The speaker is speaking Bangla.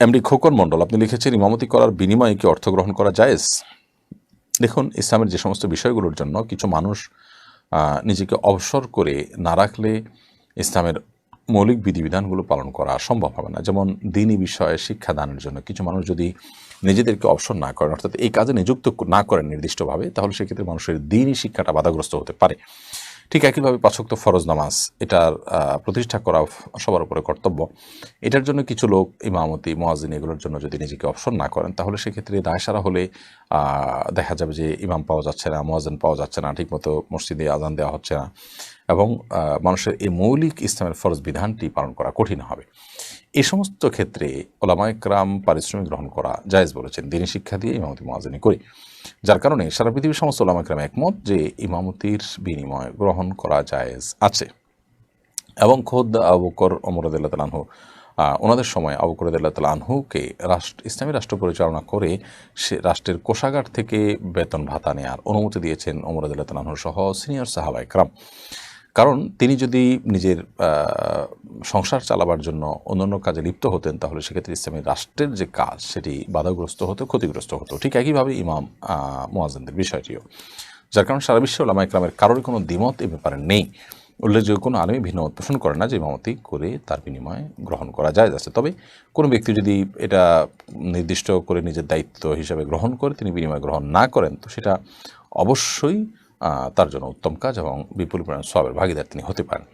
এমডি খোকন মণ্ডল, আপনি লিখেছেন, ইমামতি করার বিনিময়ে কি অর্থ গ্রহণ করা জায়েজ? দেখুন, ইসলামের যে সমস্ত বিষয়গুলোর জন্য কিছু মানুষ নিজেকে অবসর করে না রাখলে ইসলামের মৌলিক বিধিবিধানগুলো পালন করা সম্ভব হবে না। যেমন দিনই বিষয়ে শিক্ষাদানের জন্য কিছু মানুষ যদি নিজেদেরকে অবসর না করেন, অর্থাৎ এই কাজে নিযুক্ত না করেন নির্দিষ্টভাবে, তাহলে সেক্ষেত্রে মানুষের দিনই শিক্ষাটা বাধাগ্রস্ত হতে পারে। ঠিক একইভাবে পাঁচক্ত ফরজ নামাজ, এটার প্রতিষ্ঠা করা সবার উপরে কর্তব্য। এটার জন্য কিছু লোক, ইমামতি মোয়াজিন এগুলোর জন্য যদি নিজেকে অবসর না করেন, তাহলে সেক্ষেত্রে দায়সারা হলে দেখা যাবে যে ইমাম পাওয়া যাচ্ছে না মোয়াজিন পাওয়া যাচ্ছে না, ঠিকমতো মসজিদে আজান দেওয়া হচ্ছে না। এবং মানুষের এই মৌলিক ইসলামের ফরজ বিধানটি পালন করা কঠিন হবে। এই সমস্ত ক্ষেত্রে ওলামাইকরাম পারিশ্রমিক গ্রহণ করা জায়েজ বলেছেন। দিনী শিক্ষা দিয়ে ইমামতি মহাজনী করি। যার কারণে সারা পৃথিবীর সমস্ত ওলামাইকরাম একমত যে ইমামতির বিনিময় গ্রহণ করা জায়েজ আছে। এবং খোদ আবুকর অমরদুল্লাহ তালাহু ওনাদের সময় আবুকর আদাল্লাহ আনহুকে রাষ্ট্র, ইসলামী রাষ্ট্র পরিচালনা করে সে রাষ্ট্রের কোষাগার থেকে বেতন ভাতা নেওয়ার অনুমতি দিয়েছেন অমরদুল্লাহ তালাহু সহ সিনিয়র সাহাবা একরাম কারণ তিনি যদি নিজের সংসার চালাবার জন্য অন্যান্য কাজে লিপ্ত হতেন, তাহলে সেক্ষেত্রে ইসলামী রাষ্ট্রের যে কাজ, সেটি বাধাগ্রস্ত হতো, ক্ষতিগ্রস্ত হতো। ঠিক একইভাবে ইমাম মোয়াজেনদের বিষয়টিও। যার কারণে সারা বিশ্ব ওলামা ইকরামের কারোর কোনো দ্বিমত এ ব্যাপারে নেই। উল্লেখযোগ্য কোনো আলমী ভিন্ন মত পোষণ করে না যে ইমামতি করে তার বিনিময়ে গ্রহণ করা যায়, যাচ্ছে। তবে কোনো ব্যক্তি যদি এটা নির্দিষ্ট করে নিজের দায়িত্ব হিসাবে গ্রহণ করে, তিনি বিনিময় গ্রহণ না করেন, তো সেটা অবশ্যই তার জন্য উত্তম কাজ এবং বিপুল পরিমাণ সবের ভাগিদার তিনি হতে পারেন।